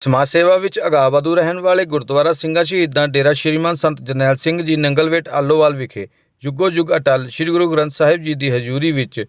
ਸਮਾਜ ਸੇਵਾ ਵਿੱਚ ਅਗਾਵਾਦੂ ਰਹਿਣ ਵਾਲੇ ਗੁਰਦੁਆਰਾ ਸਿੰਘਾਂ ਸ਼ਹੀਦਾਂ ਡੇਰਾ ਸ਼੍ਰੀਮਾਨ ਸੰਤ ਜਰਨੈਲ ਸਿੰਘ ਜੀ ਨੰਗਲਵੇਟ ਆਲੋਵਾਲ ਵਿਖੇ ਯੁੱਗੋ ਯੁੱਗ ਅਟਲ ਸ੍ਰੀ ਗੁਰੂ ਗ੍ਰੰਥ ਸਾਹਿਬ ਜੀ ਦੀ ਹਜ਼ੂਰੀ ਵਿੱਚ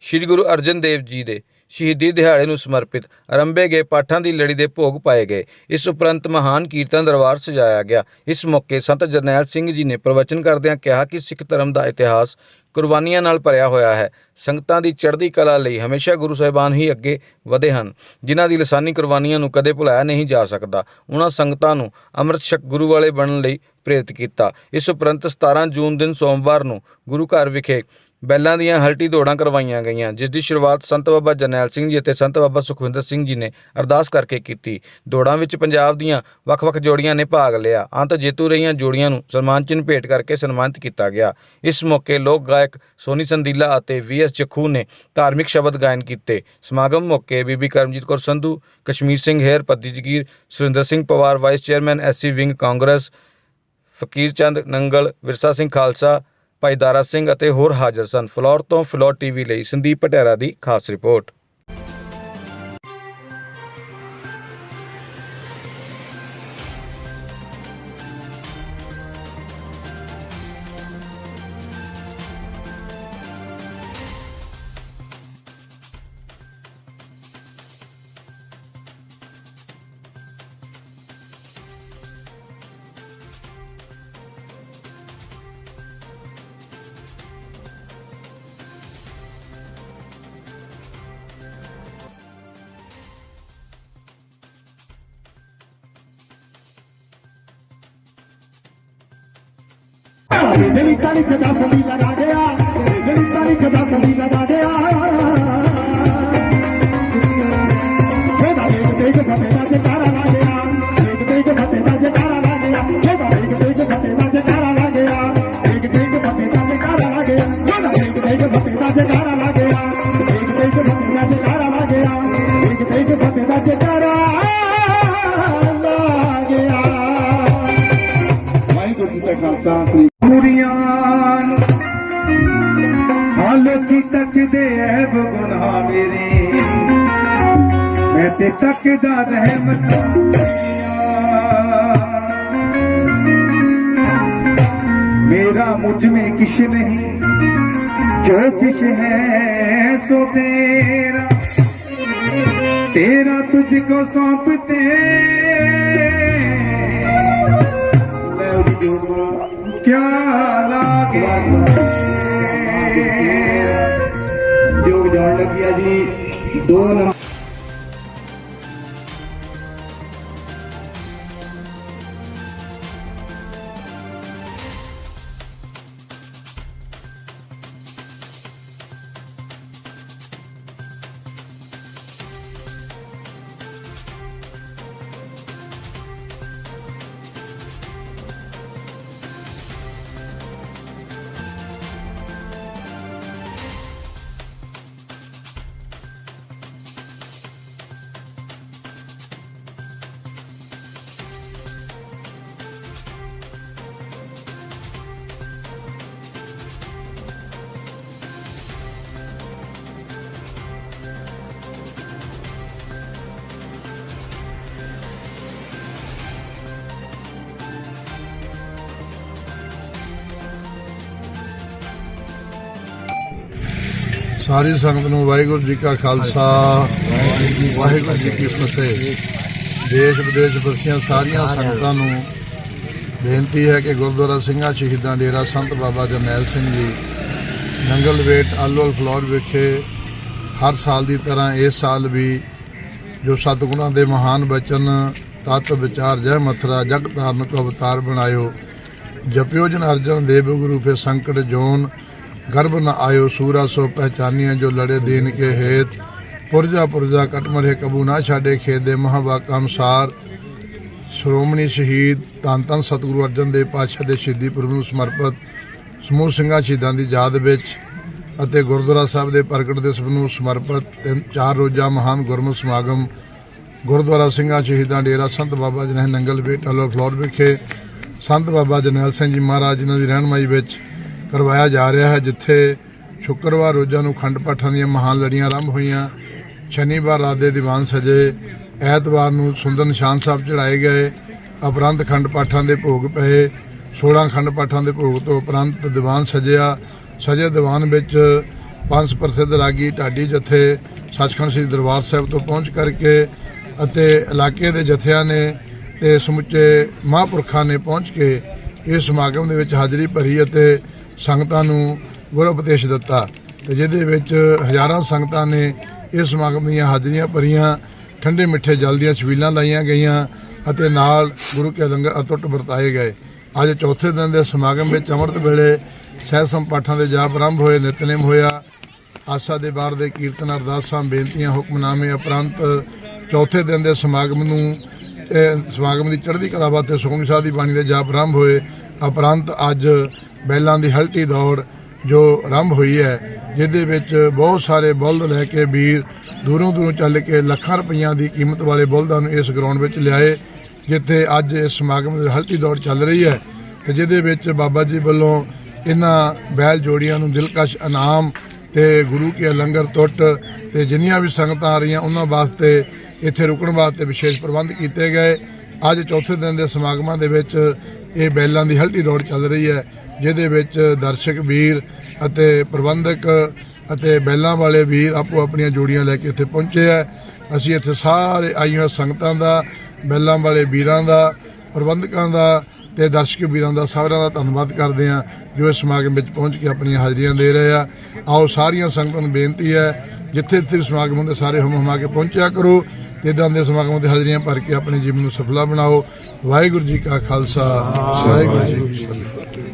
ਸ੍ਰੀ ਗੁਰੂ ਅਰਜਨ ਦੇਵ ਜੀ ਦੇ ਸ਼ਹੀਦੀ ਦਿਹਾੜੇ ਨੂੰ ਸਮਰਪਿਤ ਆਰੰਭੇ ਗਏ ਪਾਠਾਂ ਦੀ ਲੜੀ ਦੇ ਭੋਗ ਪਾਏ ਗਏ। ਇਸ ਉਪਰੰਤ ਮਹਾਨ ਕੀਰਤਨ ਦਰਬਾਰ ਸਜਾਇਆ ਗਿਆ। ਇਸ ਮੌਕੇ ਸੰਤ ਜਰਨੈਲ ਸਿੰਘ ਜੀ ਨੇ ਪ੍ਰਵਚਨ ਕਰਦਿਆਂ ਕਿਹਾ ਕਿ ਸਿੱਖ ਧਰਮ ਦਾ ਇਤਿਹਾਸ ਕੁਰਬਾਨੀਆਂ ਨਾਲ ਭਰਿਆ ਹੋਇਆ ਹੈ। ਸੰਗਤਾਂ ਦੀ ਚੜ੍ਹਦੀ ਕਲਾ ਲਈ ਹਮੇਸ਼ਾ ਗੁਰੂ ਸਾਹਿਬਾਨ ਹੀ ਅੱਗੇ ਵਧੇ ਹਨ। ਜਿਨ੍ਹਾਂ ਦੀ ਲਸਾਨੀ ਕੁਰਬਾਨੀਆਂ ਨੂੰ ਕਦੇ ਭੁਲਾਇਆ ਨਹੀਂ ਜਾ ਸਕਦਾ। ਉਹਨਾਂ ਸੰਗਤਾਂ ਨੂੰ ਅੰਮ੍ਰਿਤ ਛਕ ਗੁਰੂ ਵਾਲੇ ਬਣਨ ਲਈ ਪ੍ਰੇਰਿਤ ਕੀਤਾ। ਇਸ ਉਪਰੰਤ 17 ਜੂਨ ਦਿਨ ਸੋਮਵਾਰ ਨੂੰ ਗੁਰੂ ਘਰ ਵਿਖੇ ਬੈਲਾਂ ਦੀਆਂ ਹਲਟੀ ਦੌੜਾਂ ਕਰਵਾਈਆਂ ਗਈਆਂ, ਜਿਸ ਦੀ ਸ਼ੁਰੂਆਤ ਸੰਤ ਬਾਬਾ ਜਰਨੈਲ ਸਿੰਘ ਜੀ ਅਤੇ ਸੰਤ ਬਾਬਾ ਸੁਖਵਿੰਦਰ ਸਿੰਘ ਜੀ ਨੇ ਅਰਦਾਸ ਕਰਕੇ ਕੀਤੀ। ਦੌੜਾਂ ਵਿੱਚ ਪੰਜਾਬ ਦੀਆਂ ਵੱਖ-ਵੱਖ ਜੋੜੀਆਂ ਨੇ ਭਾਗ ਲਿਆ। ਅੰਤ ਜੇਤੂ ਰਹੀਆਂ ਜੋੜੀਆਂ ਨੂੰ ਸਨਮਾਨ ਚਿੰਨ੍ਹ ਭੇਟ ਕਰਕੇ ਸਨਮਾਨਿਤ ਕੀਤਾ ਗਿਆ। ਇਸ ਮੌਕੇ ਲੋਕ ਗਾਇਕ ਸੋਨੀ ਸੰਦੀਲਾ ਅਤੇ ਵੀਐਸ ਜਖੂ ਨੇ ਧਾਰਮਿਕ ਸ਼ਬਦ ਗਾਇਨ ਕੀਤੇ। ਸਮਾਗਮ ਮੌਕੇ Bibi Karamjit Kaur Sandhu, Kashmir Singh Her, Paddi Jagir, Surinder Singh Pawar, vice chairman SC wing Congress, Fakir Chand Nangal, Virsa Singh Khalsa ਭਾਈ ਦਾਰਾ ਸਿੰਘ ਅਤੇ ਹੋਰ ਹਾਜ਼ਰ ਸਨ ਫਲੌਰ ਤੋਂ ਫਲੋਰ ਟੀਵੀ ਲਈ ਸੰਦੀਪ ਪਟਿਆਰਾ ਦੀ ਖਾਸ ਰਿਪੋਰਟ। ਜਿਹੜੀ ਤਾਰੀਖ ਦਾ ਸੰਦੀ ਲਗਾ ਗਿਆ ਜਿਹੜੀ ਤਾਰੀਖ ਦਾ ਸੰਦੀ ਲਗਾ ਗਿਆ। ਇਹਦਾ ਇੱਕ ਦੇਖ ਫਤੇ ਦਾ ਜਕਾਰਾ ਲਾ ਗਿਆ ਇੱਕ ਤੇਜ ਫਤੇ ਦਾ ਜਕਾਰਾ ਲਾ ਗਿਆ। ਇਹਦਾ ਇੱਕ ਤੇਜ ਫਤੇ ਦਾ ਜਕਾਰਾ ਲਾ ਗਿਆ ਇੱਕ ਤੇਜ ਫਤੇ ਦਾ ਜਕਾਰਾ ਲਾ ਗਿਆ। ਇਹਦਾ ਇੱਕ ਦੇਖ ਫਤੇ ਦਾ ਜਕਾਰਾ दे ऐब गुनाह मेरे। मैं ते तक दा रहमत मेरा मुझमें किश नहीं, जो किश है सो तेरा। तेरा तुझको सौंपते ਦੋ ਨੰਬਰ ਸਾਰੀ ਸੰਗਤ ਨੂੰ ਵਾਹਿਗੁਰੂ ਜੀ ਕਾ ਖਾਲਸਾ। ਵਾਹਿਗੁਰੂ ਜੀ ਕੀ ਫਤਿਹ। ਦੇਸ਼ ਵਿਦੇਸ਼ ਵਸੀਆਂ ਸਾਰੀਆਂ ਸੰਗਤਾਂ ਨੂੰ ਬੇਨਤੀ ਹੈ ਕਿ ਗੁਰਦੁਆਰਾ ਸਿੰਘਾਂ ਸ਼ਹੀਦਾਂ ਡੇਰਾ ਸੰਤ ਬਾਬਾ ਜਰਨੈਲ ਸਿੰਘ ਜੀ, ਨੰਗਲ ਵੇਟ ਆਲੋਲ ਫਲੋਰ ਵਿਖੇ ਹਰ ਸਾਲ ਦੀ ਤਰ੍ਹਾਂ ਇਸ ਸਾਲ ਵੀ ਜੋ ਸਤਿਗੁਰਾਂ ਦੇ ਮਹਾਨ ਬਚਨ, ਤਤ ਵਿਚਾਰ ਜੈ ਮਥਰਾ ਜਗ ਧਾਰਨ ਕੋ ਅਵਤਾਰ ਬਣਾਇਓ, ਜਪਿਓ ਜਨ ਅਰਜਨ ਦੇਵ ਗੁਰੂ ਫੇ ਸੰਕਟ ਜੋਨ गर्भ न आयो सूरा सो पहचानिया जो लड़े दीन के हेत पुरजा पुरजा कटमरे कबू ना छाड़े खेदे महावाका अनुसार ਸ਼੍ਰੋਮਣੀ ਸ਼ਹੀਦ ਧੰਨ ਧੰਨ ਸਤਿਗੁਰੂ ਅਰਜਨ ਦੇਵ ਪਾਤਸ਼ਾਹ ਦੇ ਸ਼ਹੀਦੀ ਪੁਰਬ ਨੂੰ ਸਮਰਪਿਤ ਸਮੂਹ ਸਿੰਘਾਂ ਸ਼ਹੀਦਾਂ ਦੀ ਯਾਦ ਵਿੱਚ ਅਤੇ ਗੁਰਦੁਆਰਾ ਸਾਹਿਬ ਦੇ ਪ੍ਰਗਟ ਦਿਵਸ ਨੂੰ ਸਮਰਪਿਤ ਤਿੰਨ ਚਾਰ ਰੋਜ਼ਾ ਮਹਾਨ ਗੁਰਮਤਿ ਸਮਾਗਮ ਗੁਰਦੁਆਰਾ ਸਿੰਘਾਂ ਸ਼ਹੀਦਾਂ ਡੇਰਾ ਸੰਤ ਬਾਬਾ ਜੀ ਨੇ ਨੰਗਲ ਬੇਟ ਅਲੋ ਫਲੋਰ ਵਿਖੇ ਸੰਤ ਬਾਬਾ ਜਰਨੈਲ ਸਿੰਘ ਜੀ ਮਹਾਰਾਜ ਜਿਨ੍ਹਾਂ ਦੀ ਰਹਿਨਮਾਈ ਵਿੱਚ ਕਰਵਾਇਆ ਜਾ ਰਿਹਾ ਹੈ, ਜਿੱਥੇ ਸ਼ੁੱਕਰਵਾਰ ਰੋਜ਼ਾਂ ਨੂੰ ਖੰਡ ਪਾਠਾਂ ਦੀਆਂ ਮਹਾਨ ਲੜੀਆਂ ਆਰੰਭ ਹੋਈਆਂ। ਸ਼ਨੀਵਾਰ ਰਾਤ ਦੇ ਦੀਵਾਨ ਸਜੇ। ਐਤਵਾਰ ਨੂੰ ਸੁੰਦਰ ਨਿਸ਼ਾਨ ਸਾਹਿਬ ਚੜਾਏ ਗਏ। ਉਪਰੰਤ ਖੰਡ ਪਾਠਾਂ ਦੇ ਭੋਗ ਪਏ। 16 ਖੰਡ ਪਾਠਾਂ ਦੇ ਭੋਗ ਤੋਂ ਉਪਰੰਤ ਦੀਵਾਨ ਸਜਿਆ। ਸਜੇ ਦੀਵਾਨ ਵਿੱਚ ਪੰਜ ਪ੍ਰਸਿੱਧ ਰਾਗੀ ਢਾਡੀ ਜਥੇ, ਸੱਚਖੰਡ ਸ੍ਰੀ ਦਰਬਾਰ ਸਾਹਿਬ ਤੋਂ ਪਹੁੰਚ ਕਰਕੇ ਅਤੇ ਇਲਾਕੇ ਦੇ ਜਥਿਆਂ ਨੇ ਤੇ ਸਮੁੱਚੇ ਮਹਾਂਪੁਰਖਾਂ ਨੇ ਪਹੁੰਚ ਕੇ ਇਸ ਸਮਾਗਮ ਦੇ ਵਿੱਚ ਹਾਜ਼ਰੀ ਭਰੀ ਅਤੇ ਸੰਗਤਾਂ ਨੂੰ ਗੁਰ ਉਪਦੇਸ਼ ਦਿੱਤਾ ਤੇ ਜਿਹਦੇ ਵਿੱਚ ਹਜ਼ਾਰਾਂ ਸੰਗਤਾਂ ਨੇ ਇਸ ਸਮਾਗਮ ਦੀਆਂ ਹਾਜ਼ਰੀਆਂ ਭਰੀਆਂ, ਠੰਡੇ ਮਿੱਠੇ ਜਲ ਦੀਆਂ ਛਬੀਲਾਂ ਲਾਈਆਂ ਗਈਆਂ ਅਤੇ ਨਾਲ ਗੁਰੂ ਕੇ ਲੰਗਰ ਅਤੁੱਟ ਵਰਤਾਏ ਗਏ। ਅੱਜ ਚੌਥੇ ਦਿਨ ਦੇ ਸਮਾਗਮ ਵਿੱਚ ਅੰਮ੍ਰਿਤ ਵੇਲੇ ਸਹਿ ਸੰਪਾਠਾਂ ਦੇ ਜਾਪ ਆਰੰਭ ਹੋਏ, ਨਿਤਨੇਮ ਹੋਇਆ। ਆਸਾ ਦੇ ਬਾਰ ਦੇ ਕੀਰਤਨ ਅਰਦਾਸਾਂ, ਬੇਨਤੀਆਂ, ਹੁਕਮਨਾਮੇ ਉਪਰੰਤ ਚੌਥੇ ਦਿਨ ਦੇ ਸਮਾਗਮ ਨੂੰ ਸਮਾਗਮ ਦੀ ਚੜ੍ਹਦੀ ਕਲਾ ਵਾਸਤੇ ਸੁਖਮਨੀ ਸਾਹਿਬ ਦੀ ਬਾਣੀ ਦੇ ਜਾਪ ਆਰੰਭ ਹੋਏ, ਉਪਰੰਤ ਅੱਜ ਬੈਲਾਂ ਦੀ ਹਲਟੀ ਦੌੜ ਜੋ ਆਰੰਭ ਹੋਈ ਹੈ, ਜਿਹਦੇ ਵਿੱਚ ਬਹੁਤ ਸਾਰੇ ਬੁਲਦ ਲੈ ਕੇ ਵੀਰ ਦੂਰੋਂ ਦੂਰੋਂ ਚੱਲ ਕੇ ਲੱਖਾਂ ਰੁਪਈਆਂ ਦੀ ਕੀਮਤ ਵਾਲੇ ਬੁਲਦਾਂ ਨੂੰ ਇਸ ਗਰਾਊਂਡ ਵਿੱਚ ਲਿਆਏ, ਜਿੱਥੇ ਅੱਜ ਇਸ ਸਮਾਗਮ ਦੀ ਹਲਟੀ ਦੌੜ ਚੱਲ ਰਹੀ ਹੈ ਤੇ ਜਿਹਦੇ ਵਿੱਚ ਬਾਬਾ ਜੀ ਵੱਲੋਂ ਇਹਨਾਂ ਬੈਲ ਜੋੜੀਆਂ ਨੂੰ ਦਿਲਕਸ਼ ਇਨਾਮ ਤੇ ਗੁਰੂ ਕੇ ਲੰਗਰ ਟੁੱਟ ਤੇ ਜਿੰਨੀਆਂ ਵੀ ਸੰਗਤਾਂ ਆ ਰਹੀਆਂ, ਉਹਨਾਂ ਵਾਸਤੇ ਇੱਥੇ ਰੁਕਣ ਵਾਸਤੇ ਵਿਸ਼ੇਸ਼ ਪ੍ਰਬੰਧ ਕੀਤੇ ਗਏ। ਅੱਜ ਚੌਥੇ ਦਿਨ ਦੇ ਸਮਾਗਮਾਂ ਦੇ ਵਿੱਚ ਇਹ ਬੈਲਾਂ ਦੀ ਹਲਟੀ ਦੌੜ ਚੱਲ ਰਹੀ ਹੈ, ਜਿਹਦੇ ਵਿੱਚ ਦਰਸ਼ਕ ਵੀਰ ਅਤੇ ਪ੍ਰਬੰਧਕ ਅਤੇ ਬੈਲਾਂ ਵਾਲੇ ਵੀਰ ਆਪੋ ਆਪਣੀਆਂ ਜੋੜੀਆਂ ਲੈ ਕੇ ਇੱਥੇ ਪਹੁੰਚੇ ਆ ਅਸੀਂ ਇੱਥੇ ਸਾਰੇ ਆਈਆਂ ਸੰਗਤਾਂ ਦਾ, ਬੈਲਾਂ ਵਾਲੇ ਵੀਰਾਂ ਦਾ, ਪ੍ਰਬੰਧਕਾਂ ਦਾ ਤੇ ਦਰਸ਼ਕ ਵੀਰਾਂ ਦਾ ਸਾਰਿਆਂ ਦਾ ਧੰਨਵਾਦ ਕਰਦੇ ਹਾਂ ਜੋ ਇਸ ਸਮਾਗਮ ਵਿੱਚ ਪਹੁੰਚ ਕੇ ਆਪਣੀਆਂ ਹਾਜ਼ਰੀਆਂ ਦੇ ਰਹੇ ਆ। ਆਓ ਸਾਰੀਆਂ ਸੰਗਤਾਂ ਨੂੰ ਬੇਨਤੀ ਹੈ, ਜਿੱਥੇ ਜਿੱਥੇ ਸਮਾਗਮ ਹੁੰਦੇ ਸਾਰੇ ਹਮ ਹਮਾ ਕੇ ਪਹੁੰਚਿਆ ਕਰੋ। ਤੇ ਇਦਾਂ ਦੇ ਸਮਾਗਮਾਂ ਤੇ ਹਾਜ਼ਰੀਆਂ ਭਰ ਕੇ ਆਪਣੇ ਜੀਵਨ ਨੂੰ ਸਫਲਾ ਬਣਾਓ। ਵਾਹਿਗੁਰੂ ਜੀ ਕਾ ਖਾਲਸਾ, ਵਾਹਿਗੁਰੂ ਜੀ ਕੀ ਫਤਿਹ।